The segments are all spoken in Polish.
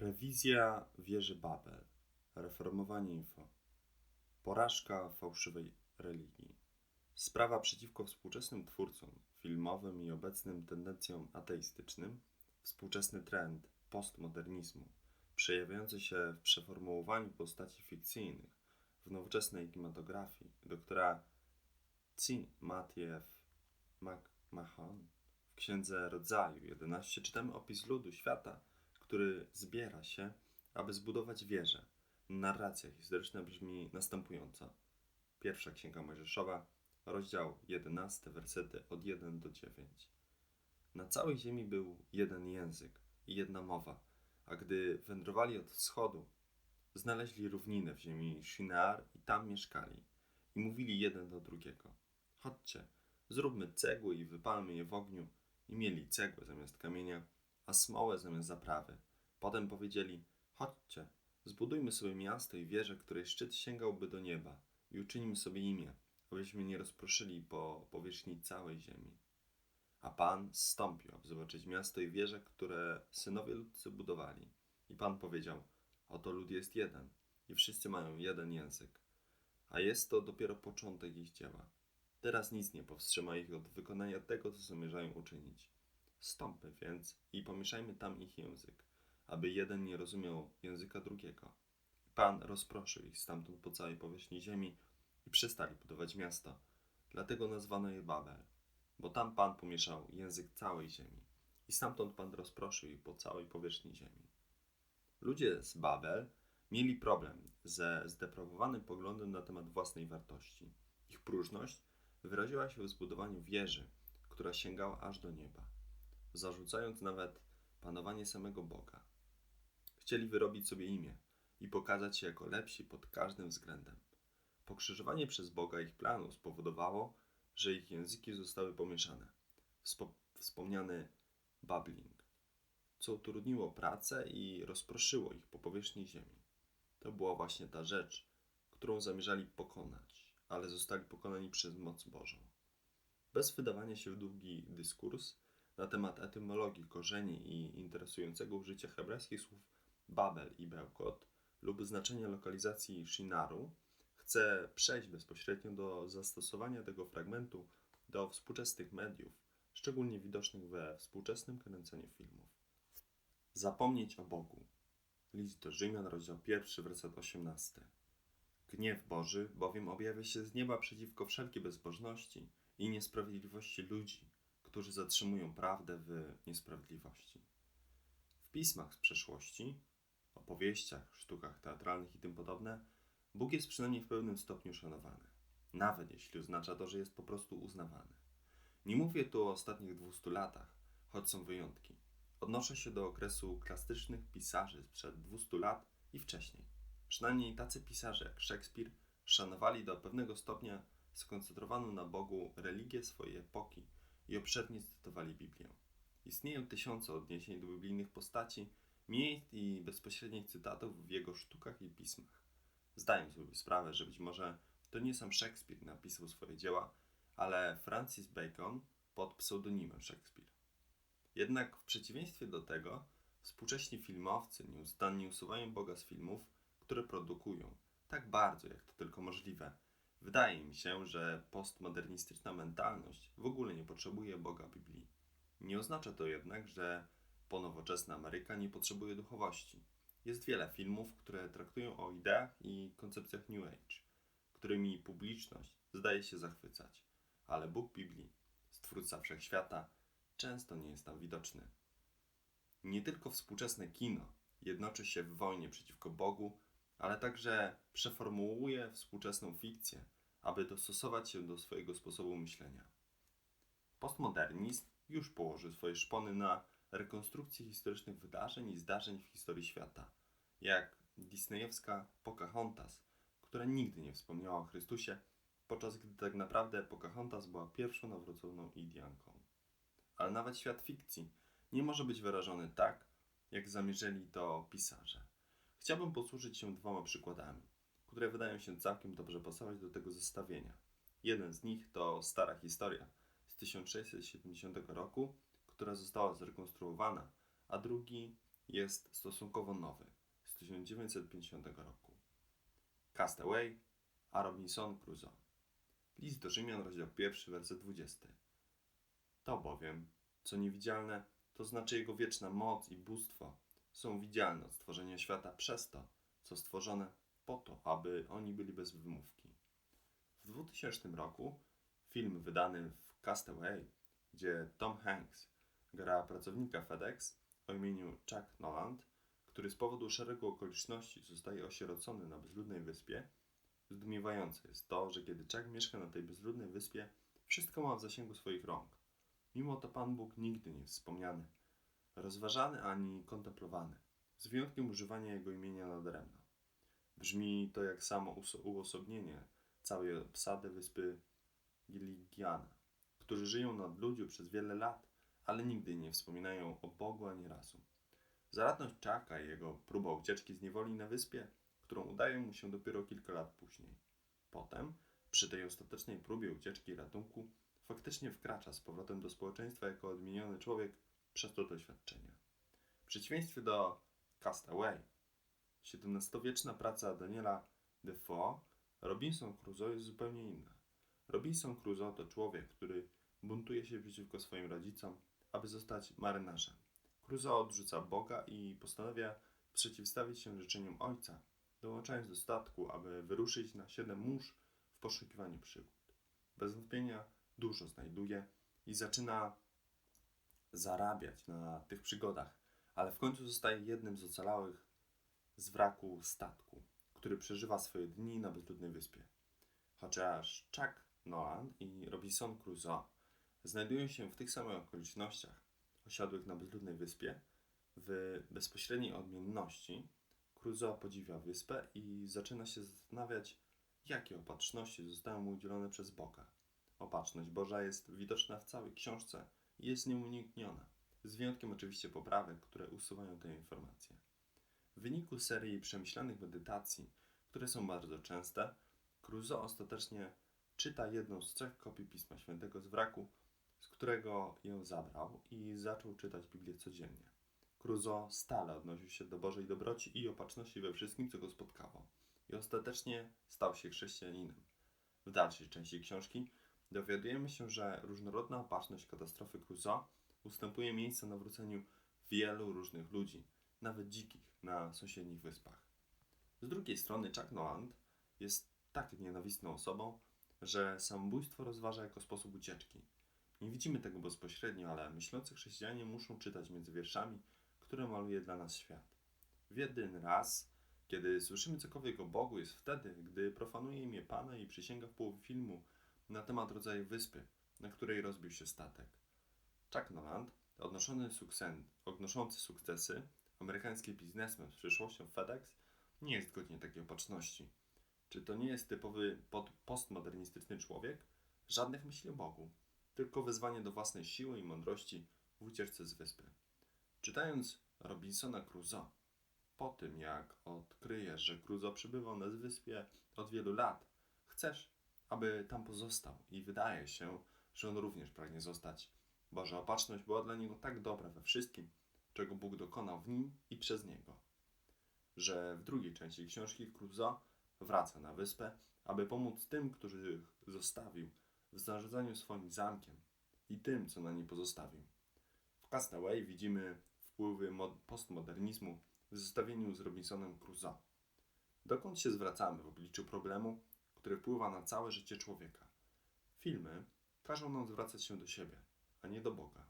Rewizja wieży Babel. Reformowanie info. Porażka fałszywej religii. Sprawa przeciwko współczesnym twórcom filmowym i obecnym tendencjom ateistycznym, współczesny trend postmodernizmu, przejawiający się w przeformułowaniu postaci fikcyjnych w nowoczesnej kinematografii, doktora C. Matthew McMahon w Księdze Rodzaju 11 czytamy opis ludu świata, który zbiera się, aby zbudować wieżę. Narracja historyczna brzmi następująco. Pierwsza Księga Mojżeszowa, rozdział 11, wersety od 1 do 9. Na całej ziemi był jeden język i jedna mowa, a gdy wędrowali od wschodu, znaleźli równinę w ziemi Shinar i tam mieszkali. I mówili jeden do drugiego: Chodźcie, zróbmy cegły i wypalmy je w ogniu. I mieli cegłę zamiast kamienia, a smołę zamiast zaprawy. Potem powiedzieli: Chodźcie, zbudujmy sobie miasto i wieżę, której szczyt sięgałby do nieba, i uczynimy sobie imię, abyśmy nie rozproszyli po powierzchni całej ziemi. A Pan zstąpił, aby zobaczyć miasto i wieże, które synowie ludcy budowali. I Pan powiedział: Oto lud jest jeden, i wszyscy mają jeden język. A jest to dopiero początek ich dzieła. Teraz nic nie powstrzyma ich od wykonania tego, co zamierzają uczynić. Stąpmy więc i pomieszajmy tam ich język, aby jeden nie rozumiał języka drugiego. Pan rozproszył ich stamtąd po całej powierzchni ziemi i przestali budować miasto. Dlatego nazwano je Babel, bo tam Pan pomieszał język całej ziemi i stamtąd Pan rozproszył ich po całej powierzchni ziemi. Ludzie z Babel mieli problem ze zdeprawowanym poglądem na temat własnej wartości. Ich próżność wyraziła się w zbudowaniu wieży, która sięgała aż do nieba, zarzucając nawet panowanie samego Boga. Chcieli wyrobić sobie imię i pokazać się jako lepsi pod każdym względem. Pokrzyżowanie przez Boga ich planu spowodowało, że ich języki zostały pomieszane. Wspo- wspomniany babbling, co utrudniło pracę i rozproszyło ich po powierzchni ziemi. To była właśnie ta rzecz, którą zamierzali pokonać, ale zostali pokonani przez moc Bożą. Bez wydawania się w długi dyskurs na temat etymologii korzeni i interesującego użycia hebrajskich słów Babel i Bełkot lub znaczenia lokalizacji Shinaru, chcę przejść bezpośrednio do zastosowania tego fragmentu do współczesnych mediów, szczególnie widocznych we współczesnym kręceniu filmów. Zapomnieć o Bogu. List do Rzymian, rozdział 1, werset 18. Gniew Boży bowiem objawia się z nieba przeciwko wszelkiej bezbożności i niesprawiedliwości ludzi, którzy zatrzymują prawdę w niesprawiedliwości. W pismach z przeszłości, opowieściach, sztukach teatralnych i tym podobne, Bóg jest przynajmniej w pewnym stopniu szanowany, nawet jeśli oznacza to, że jest po prostu uznawany. Nie mówię tu o ostatnich 200 latach, choć są wyjątki. Odnoszę się do okresu klasycznych pisarzy sprzed 200 lat i wcześniej. Przynajmniej tacy pisarze jak Szekspir szanowali do pewnego stopnia skoncentrowaną na Bogu religię swojej epoki i obszernie cytowali Biblię. Istnieją tysiące odniesień do biblijnych postaci, miejsc i bezpośrednich cytatów w jego sztukach i pismach. Zdaję sobie sprawę, że być może to nie sam Szekspir napisał swoje dzieła, ale Francis Bacon pod pseudonimem Szekspir. Jednak w przeciwieństwie do tego, współcześni filmowcy nieustannie usuwają Boga z filmów, które produkują, tak bardzo jak to tylko możliwe. Wydaje mi się, że postmodernistyczna mentalność w ogóle nie potrzebuje Boga Biblii. Nie oznacza to jednak, że ponowoczesna Ameryka nie potrzebuje duchowości. Jest wiele filmów, które traktują o ideach i koncepcjach New Age, którymi publiczność zdaje się zachwycać, ale Bóg Biblii, stwórca wszechświata, często nie jest tam widoczny. Nie tylko współczesne kino jednoczy się w wojnie przeciwko Bogu, ale także przeformułuje współczesną fikcję, aby dostosować się do swojego sposobu myślenia. Postmodernizm już położył swoje szpony na rekonstrukcji historycznych wydarzeń i zdarzeń w historii świata, jak disneyowska Pocahontas, która nigdy nie wspomniała o Chrystusie, podczas gdy tak naprawdę Pocahontas była pierwszą nawróconą Indianką. Ale nawet świat fikcji nie może być wyrażony tak, jak zamierzyli to pisarze. Chciałbym posłużyć się dwoma przykładami, które wydają się całkiem dobrze pasować do tego zestawienia. Jeden z nich to stara historia z 1670 roku, która została zrekonstruowana, a drugi jest stosunkowo nowy, z 1950 roku. Castaway, a Robinson Crusoe. List do Rzymian, rozdział 1, werset 20. To bowiem, co niewidzialne, to znaczy jego wieczna moc i bóstwo, są widzialne od stworzenia świata przez to, co stworzone po to, aby oni byli bez wymówki. W 2000 roku film wydany w Castaway, gdzie Tom Hanks gra pracownika FedEx o imieniu Chuck Noland, który z powodu szeregu okoliczności zostaje osierocony na bezludnej wyspie, zdumiewające jest to, że kiedy Chuck mieszka na tej bezludnej wyspie, wszystko ma w zasięgu swoich rąk. Mimo to Pan Bóg nigdy nie wspomniany, rozważany ani kontemplowany, z wyjątkiem używania jego imienia nadaremno. Brzmi to jak samo uosobnienie całej obsady wyspy Gilligiana, którzy żyją nad ludziu przez wiele lat, ale nigdy nie wspominają o Bogu ani razu. Zaradność Chucka i jego próba ucieczki z niewoli na wyspie, którą udaje mu się dopiero kilka lat później. Potem, przy tej ostatecznej próbie ucieczki i ratunku, faktycznie wkracza z powrotem do społeczeństwa jako odmieniony człowiek przez to doświadczenie. W przeciwieństwie do Castaway, XVII-wieczna praca Daniela Defoe, Robinson Crusoe jest zupełnie inna. Robinson Crusoe to człowiek, który buntuje się przeciwko swoim rodzicom, aby zostać marynarzem. Crusoe odrzuca Boga i postanawia przeciwstawić się życzeniom ojca, dołączając do statku, aby wyruszyć na siedem mórz w poszukiwaniu przygód. Bez wątpienia dużo znajduje i zaczyna zarabiać na tych przygodach, ale w końcu zostaje jednym z ocalałych z wraku statku, który przeżywa swoje dni na bezludnej wyspie. Chociaż Chuck Nolan i Robinson Crusoe znajdują się w tych samych okolicznościach osiadłych na bezludnej wyspie, w bezpośredniej odmienności, Crusoe podziwia wyspę i zaczyna się zastanawiać, jakie opatrzności zostały mu udzielone przez Boga. Opatrzność Boża jest widoczna w całej książce jest nieunikniona, z wyjątkiem oczywiście poprawek, które usuwają te informacje. W wyniku serii przemyślanych medytacji, które są bardzo częste, Crusoe ostatecznie czyta jedną z trzech kopii Pisma Świętego z wraku, z którego ją zabrał i zaczął czytać Biblię codziennie. Crusoe stale odnosił się do Bożej dobroci i opatrzności we wszystkim, co go spotkało i ostatecznie stał się chrześcijaninem. W dalszej części książki dowiadujemy się, że różnorodna opatrzność katastrofy Crusoe ustępuje miejsca nawróceniu wielu różnych ludzi, nawet dzikich, na sąsiednich wyspach. Z drugiej strony Chuck Noland jest tak nienawistną osobą, że samobójstwo rozważa jako sposób ucieczki. Nie widzimy tego bezpośrednio, ale myślący chrześcijanie muszą czytać między wierszami, które maluje dla nas świat. W jeden raz, kiedy słyszymy cokolwiek o Bogu, jest wtedy, gdy profanuje imię Pana i przysięga w połowie filmu na temat rodzaju wyspy, na której rozbił się statek. Chuck Noland, odnoszony sukces, odnoszący sukcesy, amerykański biznesmen z przyszłością FedEx, nie jest godnie takiej opatrzności. Czy to nie jest typowy postmodernistyczny człowiek? Żadnych myśli o Bogu, tylko wezwanie do własnej siły i mądrości w ucieczce z wyspy. Czytając Robinsona Crusoe, po tym jak odkryjesz, że Crusoe przebywał na wyspie od wielu lat, chcesz, aby tam pozostał i wydaje się, że on również pragnie zostać. Boża opatrzność była dla niego tak dobra we wszystkim, czego Bóg dokonał w nim i przez niego, że w drugiej części książki Crusoe wraca na wyspę, aby pomóc tym, którzy zostawił w zarządzaniu swoim zamkiem i tym, co na niej pozostawił. W Castaway widzimy wpływy mod- postmodernizmu w zestawieniu z Robinsonem Crusoe. Dokąd się zwracamy w obliczu problemu, który wpływa na całe życie człowieka? Filmy każą nam zwracać się do siebie, a nie do Boga.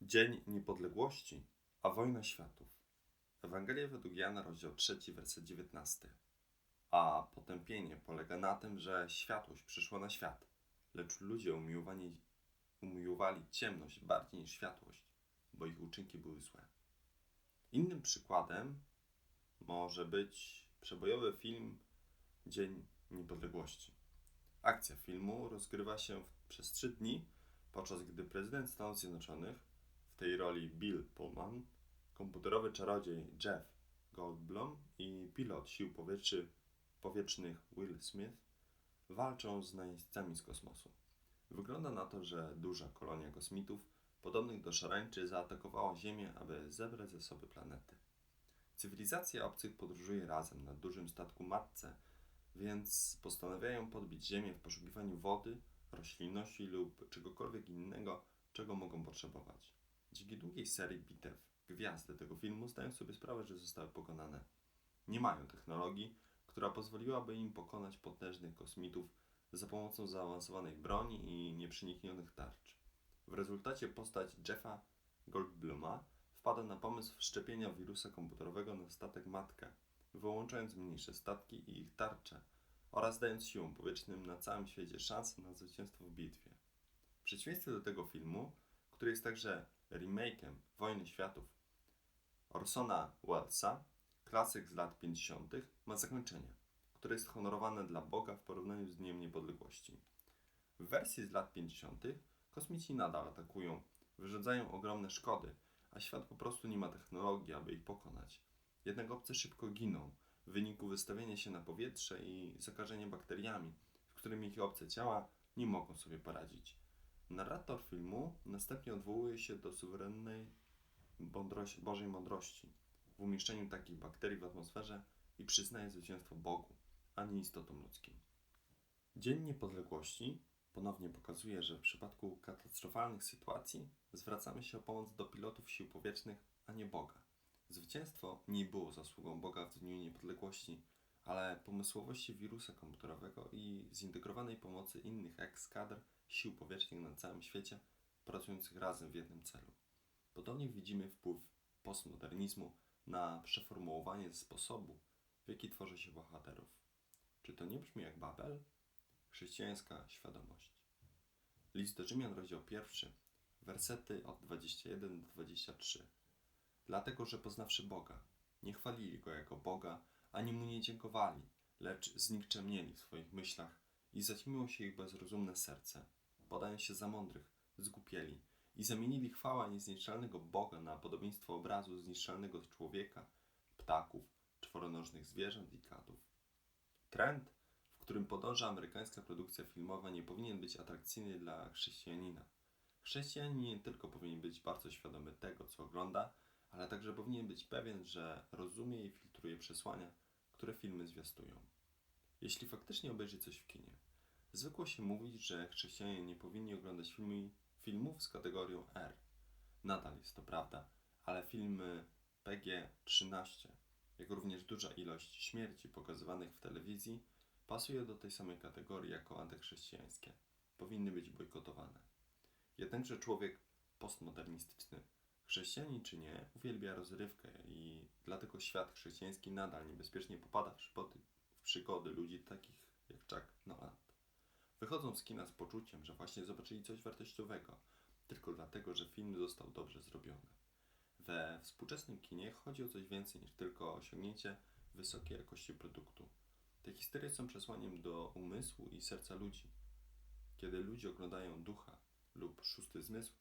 Dzień Niepodległości, a wojna światów. Ewangelia według Jana, rozdział 3, werset 19. A potępienie polega na tym, że światłość przyszła na świat, lecz ludzie umiłowani, umiłowali ciemność bardziej niż światłość, bo ich uczynki były złe. Innym przykładem może być przebojowy film Dzień Niepodległości. Akcja filmu rozgrywa się przez trzy dni, podczas gdy prezydent Stanów Zjednoczonych, w tej roli Bill Pullman, komputerowy czarodziej Jeff Goldblum i pilot sił powietrznych, powietrznych Will Smith walczą z najeźdźcami z kosmosu. Wygląda na to, że duża kolonia kosmitów podobnych do szarańczy, zaatakowała Ziemię, aby zebrać zasoby planety. Cywilizacja obcych podróżuje razem na dużym statku matce, więc postanawiają podbić Ziemię w poszukiwaniu wody, roślinności lub czegokolwiek innego, czego mogą potrzebować. Dzięki długiej serii bitew, gwiazdy tego filmu zdają sobie sprawę, że zostały pokonane. Nie mają technologii, która pozwoliłaby im pokonać potężnych kosmitów za pomocą zaawansowanej broni i nieprzeniknionych tarcz. W rezultacie postać Jeffa Goldbluma wpada na pomysł wszczepienia wirusa komputerowego na statek matkę, wyłączając mniejsze statki i ich tarcze oraz dając siłom powietrznym na całym świecie szansę na zwycięstwo w bitwie. W przeciwieństwie do tego filmu, który jest także remake'em Wojny Światów Orsona Wellesa, klasyk z lat 50., ma zakończenie, które jest honorowane dla Boga w porównaniu z Dniem Niepodległości. W wersji z lat 50. kosmici nadal atakują, wyrządzają ogromne szkody, a świat po prostu nie ma technologii, aby ich pokonać. Jednak obce szybko giną w wyniku wystawienia się na powietrze i zakażenia bakteriami, z którymi ich obce ciała nie mogą sobie poradzić. Narrator filmu następnie odwołuje się do suwerennej mądrości, Bożej mądrości w umieszczeniu takich bakterii w atmosferze i przyznaje zwycięstwo Bogu, a nie istotom ludzkim. Dzień Niepodległości ponownie pokazuje, że w przypadku katastrofalnych sytuacji zwracamy się o pomoc do pilotów sił powietrznych, a nie Boga. Zwycięstwo nie było zasługą Boga w Dniu Niepodległości, ale pomysłowości wirusa komputerowego i zintegrowanej pomocy innych ekskadr sił powietrznych na całym świecie, pracujących razem w jednym celu. Podobnie widzimy wpływ postmodernizmu na przeformułowanie sposobu, w jaki tworzy się bohaterów. Czy to nie brzmi jak Babel? Chrześcijańska świadomość. List do Rzymian, rozdział pierwszy, wersety od 21 do 23. Dlatego, że poznawszy Boga, nie chwalili Go jako Boga, ani Mu nie dziękowali, lecz znikczemnieli w swoich myślach i zaćmiło się ich bezrozumne serce. Podając się za mądrych, zgłupieli i zamienili chwałę niezniszczalnego Boga na podobieństwo obrazu zniszczalnego człowieka, ptaków, czworonożnych zwierząt i kadów. Trend, w którym podąża amerykańska produkcja filmowa, nie powinien być atrakcyjny dla chrześcijanina. Chrześcijanin nie tylko powinien być bardzo świadomy tego, co ogląda, ale także powinien być pewien, że rozumie i filtruje przesłania, które filmy zwiastują. Jeśli faktycznie obejrzy coś w kinie, zwykło się mówić, że chrześcijanie nie powinni oglądać filmów z kategorią R. Nadal jest to prawda, ale filmy PG-13, jak również duża ilość śmierci pokazywanych w telewizji, pasuje do tej samej kategorii jako antychrześcijańskie. Powinny być bojkotowane. Jednakże człowiek postmodernistyczny, chrześcijanin czy nie, uwielbia rozrywkę i dlatego świat chrześcijański nadal niebezpiecznie popada w w przygody ludzi takich jak Chuck Noland. Wychodzą z kina z poczuciem, że właśnie zobaczyli coś wartościowego, tylko dlatego, że film został dobrze zrobiony. We współczesnym kinie chodzi o coś więcej niż tylko osiągnięcie wysokiej jakości produktu. Te historie są przesłaniem do umysłu i serca ludzi. Kiedy ludzie oglądają ducha lub szósty zmysł,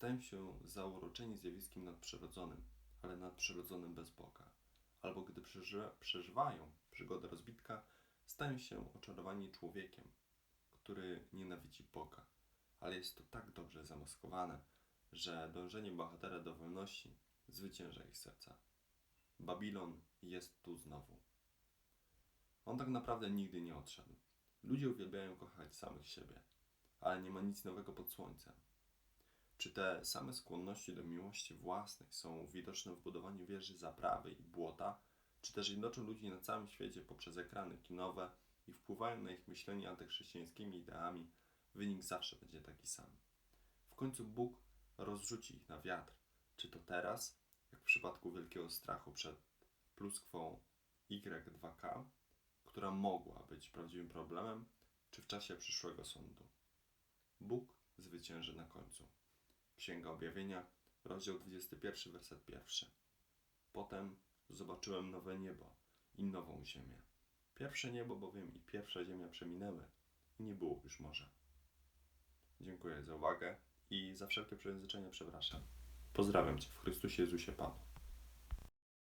stają się zauroczeni zjawiskiem nadprzyrodzonym, ale nadprzyrodzonym bez Boga. Albo gdy przeży przeżywają przygodę rozbitka, stają się oczarowani człowiekiem, który nienawidzi Boga. Ale jest to tak dobrze zamaskowane, że dążenie bohatera do wolności zwycięża ich serca. Babilon jest tu znowu. On tak naprawdę nigdy nie odszedł. Ludzie uwielbiają kochać samych siebie, ale nie ma nic nowego pod słońcem. Czy te same skłonności do miłości własnej są widoczne w budowaniu wieży zaprawy i błota, czy też jednoczą ludzi na całym świecie poprzez ekrany kinowe i wpływają na ich myślenie antychrześcijańskimi ideami, wynik zawsze będzie taki sam. W końcu Bóg rozrzuci ich na wiatr, czy to teraz, jak w przypadku wielkiego strachu przed pluskwą Y2K, która mogła być prawdziwym problemem, czy w czasie przyszłego sądu. Bóg zwycięży na końcu. Księga Objawienia, rozdział 21, werset 1. Potem zobaczyłem nowe niebo i nową ziemię. Pierwsze niebo bowiem i pierwsza ziemia przeminęły i nie było już morza. Dziękuję za uwagę i za wszelkie przejęzyczenia przepraszam. Pozdrawiam Cię w Chrystusie Jezusie Panu.